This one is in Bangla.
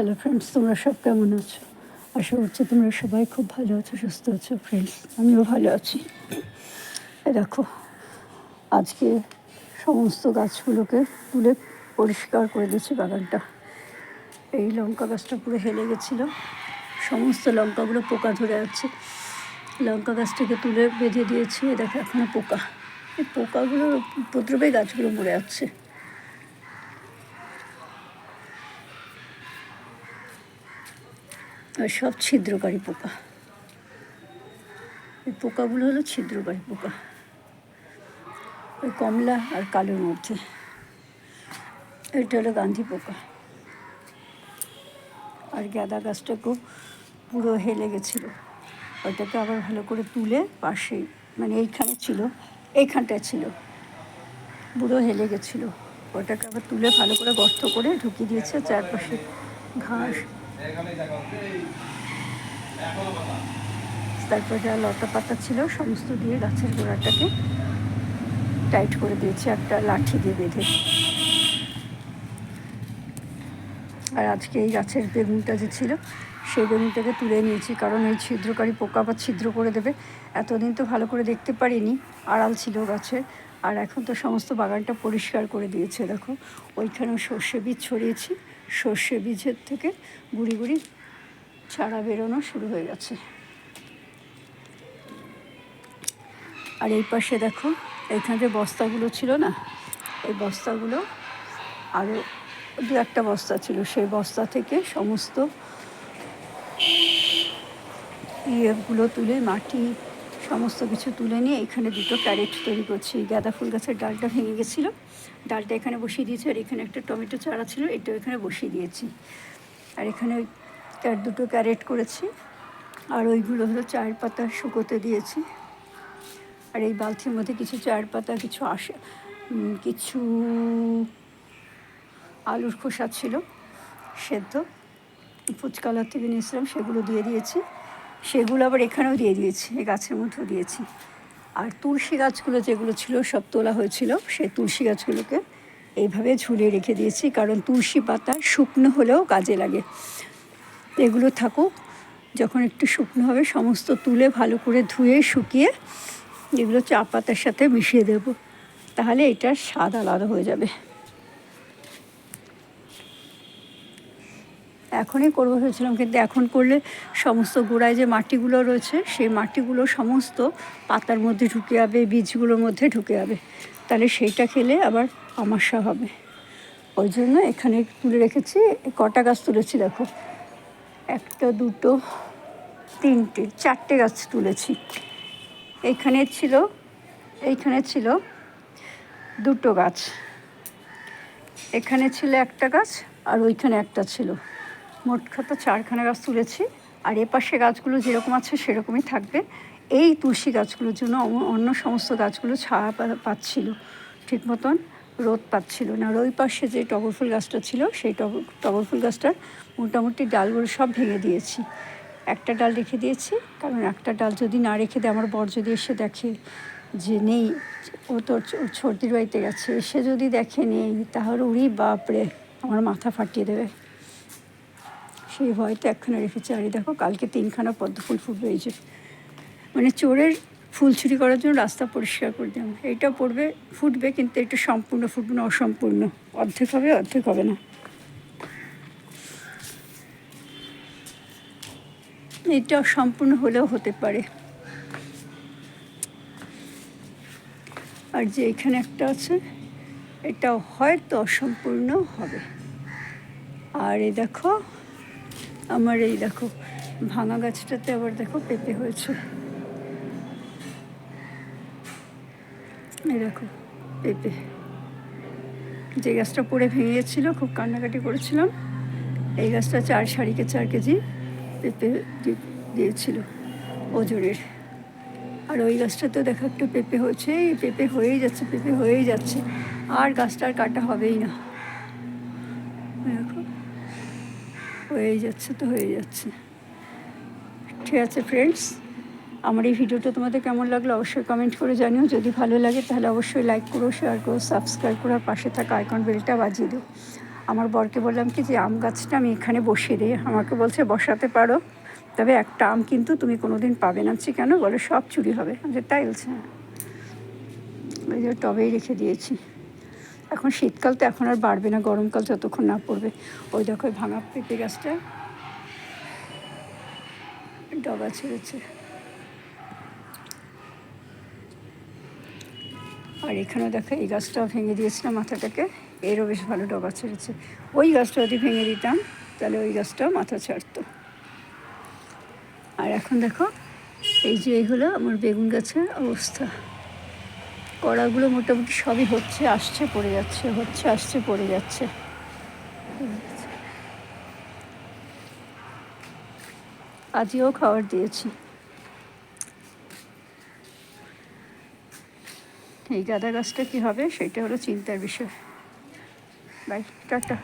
হ্যালো ফ্রেন্ডস তোমরা সব কেমন আছো? আশা করছি তোমরা সবাই খুব ভালো আছো, সুস্থ আছো ফ্রেন্ডস আমিও ভালো আছি। দেখো, আজকে সমস্ত গাছগুলোকে তুলে পরিষ্কার করে দিয়েছি বাগানটা। এই লঙ্কা গাছটা পুরো হেলে গেছিল। সমস্ত লঙ্কাগুলো পোকা ধরে আছে। লঙ্কা গাছটাকে তুলে বেঁধে দিয়েছি দেখো এখনও পোকা। এই পোকাগুলোর উপদ্রবে গাছগুলো মরে যাচ্ছে। আর সব ছিদ্রকারী পোকা। এই পোকাগুলো হলো ছিদ্রকারী পোকা। ওই কমলা আর কালোর মধ্যে। এটা হলো গান্ধী পোকা। আর গাঁদা গাছটা খুব পুরো হেলে গেছিল। ওইটাকে আবার ভালো করে তুলে পাশে মানে এইখানে ছিল, এইখানটায় ছিল। পুরো হেলে গেছিল। ওটাকে আবার তুলে ভালো করে গর্ত করে ঢুকিয়ে দিয়েছে চারপাশে ঘাস। তারপরে যা লতা পাতা ছিল সমস্ত দিয়ে গাছের গোড়াটাকে টাইট করে দিয়েছি একটা লাঠি দিয়ে বেঁধে। আর আজকে এই গাছের বেগুনটা যে ছিল সেই বেগুনটাকে তুলে নিয়েছি কারণ এই ছিদ্রকারী পোকা বা ছিদ্র করে দেবে। এতদিন তো ভালো করে দেখতে পারিনি আড়াল ছিল গাছের আর এখন তো সমস্ত বাগানটা পরিষ্কার করে দিয়েছে দেখো। ওইখানেও সর্ষে বীজ ছড়িয়েছি। সর্ষে বীজের থেকে গুড়ি গুড়ি ছাড়া বেরোনো শুরু হয়ে গেছে। আর এই পাশে দেখো, এখানে যে বস্তাগুলো ছিল না, এই বস্তাগুলো আরও দু একটা বস্তা ছিল। সেই বস্তা থেকে সমস্ত ইয়েগুলো তুলে মাটি সমস্ত কিছু তুলে নিয়ে এখানে দুটো ক্যারেট তৈরি করছি। গাঁদা ফুল গাছের ডালটা ভেঙে গেছিল। ডালটা এখানে বসিয়ে দিয়েছি আর এখানে একটা টমেটো চারা ছিল, এটাও এখানে বসিয়ে দিয়েছি। আর এখানে ওই দুটো ক্যারেট করেছি। আর ওইগুলো হলো চায়ের পাতা শুকোতে দিয়েছি। আর এই বালতির মধ্যে কিছু চায়ের পাতা, কিছু আসে কিছু আলুর খোসা ছিল সেদ্ধ। ফুচকালার থেকে নিয়েছিলাম, সেগুলো দিয়ে দিয়েছি। সেগুলো আবার এখানেও দিয়ে দিয়েছি, এই গাছের মধ্যেও দিয়েছি। আর তুলসী গাছগুলো যেগুলো ছিল সব তোলা হয়েছিল সেই তুলসী গাছগুলোকে এইভাবে ঝুলিয়ে রেখে দিয়েছি, কারণ তুলসী পাতা শুকনো হলেও কাজে লাগে। এগুলো থাকুক, যখন একটু শুকনো হবে, সমস্ত তুলে ভালো করে ধুয়ে শুকিয়ে এগুলো চা পাতার সাথে মিশিয়ে দেব। তাহলে এটার স্বাদ আলাদা হয়ে যাবে। এখনই করব ভেবেছিলাম, কিন্তু এখন করলে সমস্ত গোড়ায় যে মাটিগুলো রয়েছে, সেই মাটিগুলো সমস্ত পাতার মধ্যে ঢুকে যাবে, বীজগুলোর মধ্যে ঢুকে যাবে। তাহলে সেইটা খেলে আবার আমাশা হবে। ওই জন্য এখানে তুলে রেখেছি, কটা গাছ তুলেছি দেখো। একটা, দুটো, তিনটে, চারটে গাছ তুলেছি। এইখানে ছিল এইখানে ছিল দুটো গাছ। এখানে ছিল একটা গাছ আর ওইখানে একটা ছিল। মোট কথা চারখানা গাছ তুলেছি, আর এ পাশে গাছগুলো যেরকম আছে সেরকমই থাকবে। এই তুলসী গাছগুলোর জন্য অন্য সমস্ত গাছগুলো ছায়া পাচ্ছিল, ঠিক মতন রোদ পাচ্ছিল না। আর ওই পাশে যে টগর ফুল গাছটা ছিল, সেই টগর ফুল গাছটার মোটামুটি ডালগুলো সব ভেঙে দিয়েছি। একটা ডাল রেখে দিয়েছি, কারণ একটা ডাল যদি না রেখে দেয়, আমার বর যদি এসে দেখে যে নেই, ও তো সর্দির বাড়িতে গেছে এসে যদি দেখে নেই, তাহলে উড়ি বাপরে, আমার মাথা ফাটিয়ে দেবে। সেই ভয়তে একখানা রেখেছি। আর দেখো, কালকে তিনখানা পদ্ম ফুল এই যে মানে চোরের ফুল চুরি করার জন্য রাস্তা পরিষ্কার করে দিলাম এইটা পড়বে, ফুটবে, কিন্তু এটা সম্পূর্ণ ফুটবে না, অসম্পূর্ণ। অর্ধেক হবে অর্ধেক হবে না। এটা সম্পূর্ণ হলেও হতে পারে। আর যে এখানে একটা আছে এটা হয়তো অসম্পূর্ণ হবে। আর এই দেখো আমার এই দেখো ভাঙা গাছটাতে আবার দেখো পেঁপে হয়েছে। এই দেখো পেঁপে। যে গাছটা পড়ে ভেঙে গেছিল খুব কান্নাকাটি করেছিলাম। এই গাছটা চার সারিকে চার কেজি পেঁপে দিয়েছিল ওজনের। আর ওই গাছটাতেও দেখো একটা পেঁপে হয়েছে, এই পেঁপে হয়েই যাচ্ছে, পেঁপে হয়েই যাচ্ছে। আর গাছটা আর কাটা হবেই না দেখো হয়েই যাচ্ছে তো হয়ে যাচ্ছে। ঠিক আছে ফ্রেন্ডস আমার এই ভিডিওটা তোমাদের কেমন লাগল অবশ্যই কমেন্ট করে জানিও। যদি ভালো লাগে তাহলে অবশ্যই লাইক করো শেয়ার করো সাবস্ক্রাইব করো আর পাশে থাকা আইকন বেলটা বাজিয়ে দিও। আমার বরকে বললাম কি যে আম গাছটা আমি এখানে বসিয়ে দিই। আমাকে বলছে বসাতে পারো। তবে একটা আম কিন্তু তুমি কোনো দিন পাবে না। কেন? বলে সব চুরি হবে। বলছি, তাই বলছে। হ্যাঁ ওই যে টবেই রেখে দিয়েছি। এখন শীতকাল তো এখন আর বাড়বে না, গরমকাল যতক্ষণ না পড়বে। ওই দেখো ভাঙা পেঁপে গাছটা। ডগা ছেড়েছে। আর এখানে দেখো এই গাছটাও ভেঙে দিয়েছিলাম মাথাটাকে। এরও বেশ ভালো ডগা ছেড়েছে। ওই গাছটা যদি ভেঙে দিতাম, তাহলে ওই গাছটাও মাথা ছাড়তো। আর এখন দেখো, এই যে এই হলো আমার বেগুন গাছের অবস্থা। কড়াগুলো মোটামুটি সবই হচ্ছে, আসছে, পড়ে যাচ্ছে, হচ্ছে, আসছে, পড়ে যাচ্ছে। আজকেও খাবার দিয়েছি। এই গাঁদা গাছটা কী হবে, সেটা হলো চিন্তার বিষয়। Bye, tata.